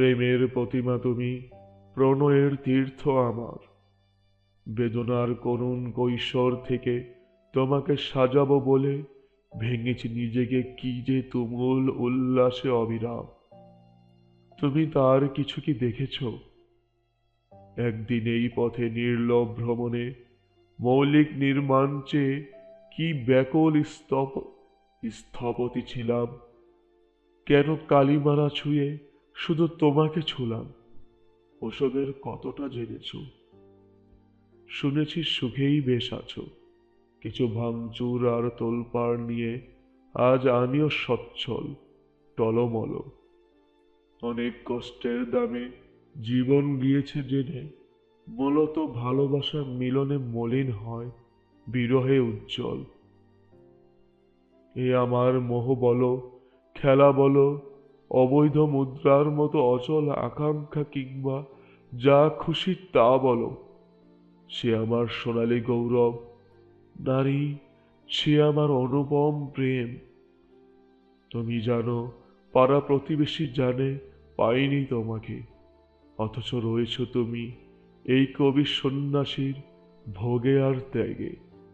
প্রেমের প্রতিমা তুমি, প্রণয়ের তীর্থ আমার। বেদনার করুণ কৈশোর থেকে তোমাকে সাজাবো বলে ভেঙেছি নিজেকে কি যে তুমুল উল্লাসে অবিরাম। তুমি তার কিছু কি দেখেছ? একদিন এই পথে নির্লভ ভ্রমণে মৌলিক নির্মাণ চেয়ে কি ব্যাকুল স্তপ, স্থপতি ছিলাম। কেন কালিমারা ছুঁয়ে শুধু তোমাকে ছুলাম। ওসবের কতটা জেনেছ? শুনেছি সুখেই বেশ আছো। কিছু ভাঙচুর আর তোলপাড় নিয়ে আজ আমিও সচ্ছল, টলমল। অনেক কষ্টের দামে জীবন গিয়েছে জেনে মূলত ভালোবাসা মিলনে মলিন হয়, বিরহে উজ্জ্বল। এ আমার মোহ বলো, খেলা বলো অবৈধ মুদ্রার মতো অচল আকাঙ্ক্ষা কিংবা যা খুশি তা বলো। সে আমার সোনালি গৌরব, নারী, সে আমার অনুপম প্রেম। তুমি জানো, পাড়া প্রতিবেশী জানে, পাইনি তোমাকে। অথচ রয়েছ তুমি এই কবি সন্ন্যাসীর ভোগে আর ত্যাগে।